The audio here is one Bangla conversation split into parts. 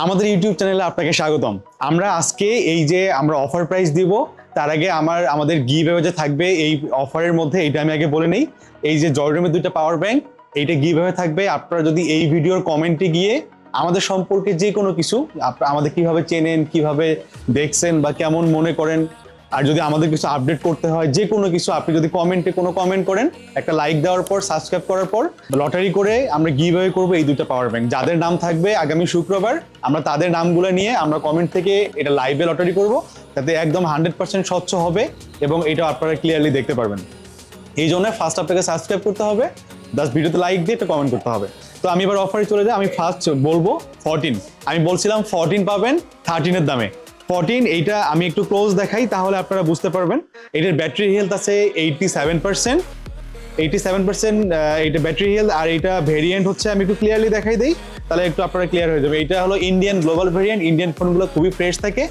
আমাদের ইউটিউব চ্যানেলে আপনাকে স্বাগতম। আমরা আজকে এই যে আমরা অফার প্রাইস দিব, তার আগে আমার, আমাদের গিভ যে থাকবে, এই অফারের মধ্যে এইটা আমি আগে বলে নেই। এই যে জর্ডামের দুইটা পাওয়ার ব্যাংক এইটা গিভ থাকবে। আপনারা যদি এই ভিডিওর কমেন্টে গিয়ে আমাদের সম্পর্কে যে কোনো কিছু আমাদের কীভাবে চেনেন, কীভাবে দেখছেন বা কেমন মনে করেন আর যদি আমাদের কিছু আপডেট করতে হয়, যে কোনো কিছু, আপনি যদি কমেন্টে কোনো কমেন্ট করেন, একটা লাইক দেওয়ার পর সাবস্ক্রাইব করার পর লটারি করে আমরা গিভ অ্যাওয়ে করব এই দুটো পাওয়ার ব্যাংক যাদের নাম থাকবে আগামী শুক্রবার, আমরা তাদের নামগুলো নিয়ে আমরা কমেন্ট থেকে এটা লাইভে লটারি করব, যাতে একদম হান্ড্রেড পার্সেন্ট স্বচ্ছ হবে এবং এটা আপনারা ক্লিয়ারলি দেখতে পারবেন। এই জন্য ফার্স্ট আপনাকে সাবস্ক্রাইব করতে হবে দাস ভিডিওতে লাইক দিয়ে একটা কমেন্ট করতে হবে। তো আমি এবার অফারে চলে যাই, আমি ফার্স্ট বলব ফরটিন আমি বলছিলাম ফরটিন পাবেন থার্টিনের দামে। ফরটিন এইটা আমি একটু ক্লোজ দেখাই, তাহলে আপনারা বুঝতে পারবেন। এটার ব্যাটারি হেলথ আছে eighty seven percent eighty seven percent এইটা ব্যাটারি হেলথ আর এটা ভেরিয়েন্ট হচ্ছে, আমি একটু ক্লিয়ারলি দেখাই দিই, তাহলে একটু আপনারা ক্লিয়ার হয়ে যাবে। এটা হলো ইন্ডিয়ান গ্লোবাল ভেরিয়েন্ট ইন্ডিয়ান ফোনগুলো খুবই ফ্রেশ থাকে।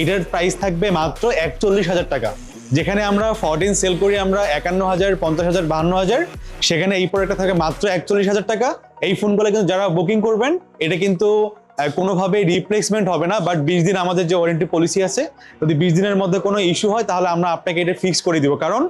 এটার প্রাইস থাকবে মাত্র একচল্লিশ হাজার টাকা। যেখানে আমরা ফরটিন সেল করি, আমরা একান্ন হাজার, পঞ্চাশ হাজার, বাহান্ন হাজার। সেখানে এই প্রোডাক্টটা থাকে মাত্র একচল্লিশ হাজার টাকা। এই ফোনগুলো কিন্তু যারা বুকিং করবেন, এটা কিন্তু কোনোভাবে রিপ্লেসমেন্ট হবে না বাট বিশ দিন আমাদের যে ওয়ারেন্টি পলিসি আছে, যদি বিশ দিনের মধ্যে কোনো ইস্যু হয়, তাহলে আমরা আপনাকে এটা ফিক্স করে দিব। কারণ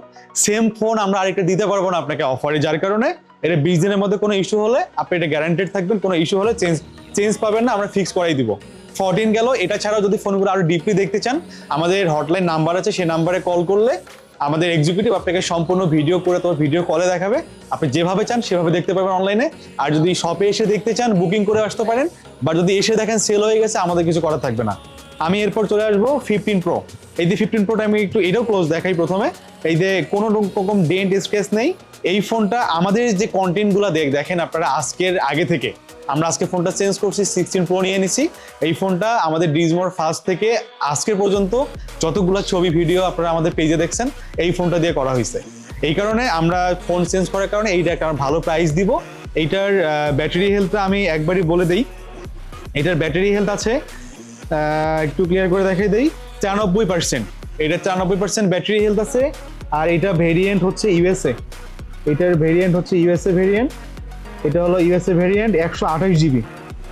সেম ফোন আমরা আরেকটা দিতে পারব না আপনাকে অফারে যার কারণে এটা বিশ দিনের মধ্যে কোনো ইস্যু হলে আপনি এটা গ্যারান্টেড থাকবেন, কোনো ইস্যু হলে চেঞ্জ চেঞ্জ পাবেন না, আমরা ফিক্স করাই দিব। ফোরটিন গেল, এটা ছাড়াও যদি ফোনগুলো আরও ডিপলি দেখতে চান, আমাদের হটলাইন নাম্বার আছে সেই নাম্বারে কল করলে আমাদের এক্সিকিউটিভ আপনাকে সম্পূর্ণ ভিডিও করে তোমার ভিডিও কলে দেখাবে। আপনি যেভাবে চান সেভাবে দেখতে পাবেন অনলাইনে আর যদি শপে এসে দেখতে চান বুকিং করে আসতে পারেন। বা যদি এসে দেখেন সেল হয়ে গেছে, আমাদের কিছু করার থাকবে না। আমি এরপর চলে আসব ফিফটিন প্রো এই যে ফিফটিন প্রোটা আমি একটু এটাও ক্লোজ দেখাই প্রথমে। এই যে কোনো রকম ডেন্ট স্কেচ নেই। এই ফোনটা আমাদের যে কন্টেন্টগুলো দেখ দেখেন আপনারা আজকের আগে থেকে। আমরা আজকে ফোনটা চেঞ্জ করছি সিক্সটিন প্রো নিয়ে নিছি। এই ফোনটা আমাদের ডিজমোর ফার্স্ট থেকে আজকের পর্যন্ত যতগুলো ছবি ভিডিও আপনারা আমাদের পেজে দেখছেন, এই ফোনটা দিয়ে করা হয়েছে। এই কারণে আমরা ফোন চেঞ্জ করার কারণে এইটা একটা ভালো প্রাইস দিব। এইটার ব্যাটারি হেলথটা আমি একবারই বলে দিই। এটার ব্যাটারি হেলথ আছে একটু ক্লিয়ার করে দেখাই দেই। চারানব্বই পার্সেন্ট এটা চারানব্বই পার্সেন্ট ব্যাটারি হেলথ আছে, আর এটা ভেরিয়েন্ট হচ্ছে ইউএসএ এটার ভেরিয়েন্ট হচ্ছে ইউএসএ ভেরিয়েন্ট এটা হলো ইউএসএ ভেরিয়েন্ট একশো আঠাশ জিবি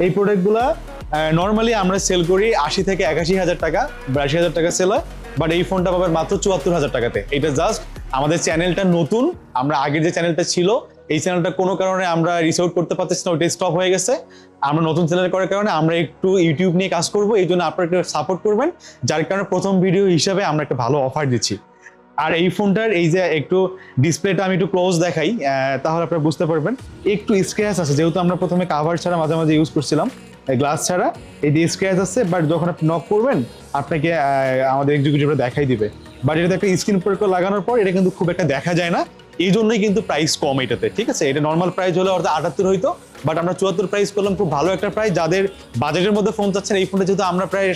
এই প্রোডাক্টগুলো নর্মালি আমরা সেল করি আশি থেকে একাশি হাজার টাকা, বিরাশি হাজার টাকা সেল হয় বাট এই ফোনটা পাবেন মাত্র চুয়াত্তর হাজার টাকাতে। এটা জাস্ট আমাদের চ্যানেলটা নতুন, আমরা আগের যে চ্যানেলটা ছিল, এই চ্যানেলটা কোনো কারণে আমরা রিসোর্ট করতে পারতেছি না, ওইটা স্টপ হয়ে গেছে। আমরা নতুন চ্যানেল করার কারণে আমরা একটু ইউটিউব নিয়ে কাজ করব, এই জন্য আপনারা সাপোর্ট করবেন, যার কারণে প্রথম ভিডিও হিসাবে আমরা একটা ভালো অফার দিচ্ছি। আর এই ফোনটার এই যে একটু ডিসপ্লেটা আমি একটু ক্লোজ দেখাই তাহলে আপনারা বুঝতে পারবেন। একটু স্ক্র্যাচ আছে, যেহেতু আমরা প্রথমে কাভার ছাড়া মাঝে মাঝে ইউজ করছিলাম গ্লাস ছাড়া, এই যে স্ক্র্যাচ আছে বাট যখন আপনি নক করবেন, আপনাকে আমাদের এক্সিকিউটিভরা দেখাই দিবে। বাট এটাতে একটা স্ক্রিন প্রোটেক্টর লাগানোর পর, এটা কিন্তু খুব একটা দেখা যায় না। এই জন্যই কিন্তু প্রাইস কম এটাতে, ঠিক আছে? এটা নর্মাল প্রাইস হলে অর্থাৎ আটাত্তর হইতো বাট আমরা চুয়াত্তর প্রাইস করলাম, খুব ভালো একটা প্রাইস যাদের বাজেটের মধ্যে ফোন চাচ্ছেন, এই ফোনটা যেহেতু আমরা প্রায়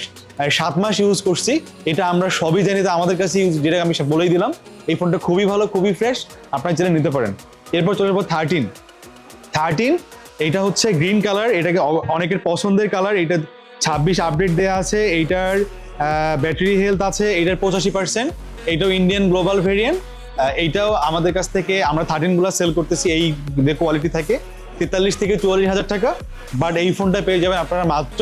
সাত মাস ইউজ করছি, এটা আমরা সবই জানি তো আমাদের কাছে ইউজ যেটা আমি বলেই দিলাম, এই ফোনটা খুবই ভালো, খুবই ফ্রেশ আপনার জেনে নিতে পারেন। এরপর চলে যাব থার্টিন থার্টিন এটা হচ্ছে গ্রিন কালার এটাকে অনেকের পছন্দের কালার এটা ছাব্বিশ আপডেট দেওয়া আছে, এইটার ব্যাটারি হেলথ আছে এইটার পঁচাশি পার্সেন্ট এইটাও ইন্ডিয়ান গ্লোবাল ভেরিয়েন্ট এইটাও আমাদের কাছ থেকে, আমরা থার্টিনগুলা সেল করতেছি, এই যে কোয়ালিটি থাকে, তেতাল্লিশ থেকে চুয়াল্লিশ হাজার টাকা বাট এই ফোনটা পেয়ে যাবেন আপনারা মাত্র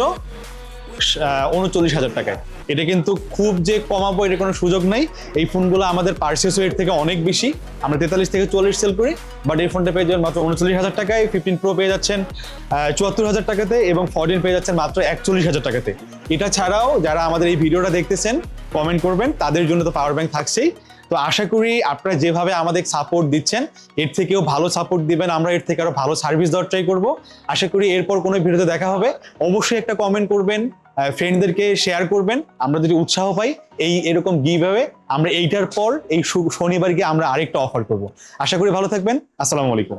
উনচল্লিশ হাজার টাকায়। এটা কিন্তু খুব যে কমাবো, এটা কোনো সুযোগ নাই। এই ফোনগুলো আমাদের পার্সেস ওয়েট থেকে অনেক বেশি। আমরা তেতাল্লিশ থেকে চল্লিশ সেল করি বাট এই ফোনটা পেয়ে যাবেন মাত্র উনচল্লিশ হাজার টাকায়। ফিফটিন প্রো পেয়ে যাচ্ছেন চুয়াত্তর হাজার টাকাতে এবং ফোরটিন পেয়ে যাচ্ছেন মাত্র একচল্লিশ হাজার টাকাতে। এটা ছাড়াও যারা আমাদের এই ভিডিওটা দেখতেছেন কমেন্ট করবেন, তাদের জন্য তো পাওয়ার ব্যাংক থাকছেই। তো আশা করি আপনারা যেভাবে আমাদের সাপোর্ট দিচ্ছেন, এর থেকেও ভালো সাপোর্ট দিবেন, আমরা এর থেকে আরও ভালো সার্ভিস দেওয়ার ট্রাই করব। আশা করি এরপর কোনো ভিডিওতে দেখা হবে। অবশ্যই একটা কমেন্ট করবেন ফ্রেন্ডদেরকে শেয়ার করবেন, আমরা যদি উৎসাহ পাই এই এরকম গিভাবে আমরা এইটার পর এই শনিবার গিয়ে আমরা আরেকটা অফার করব। আশা করি ভালো থাকবেন, আসসালামু আলাইকুম।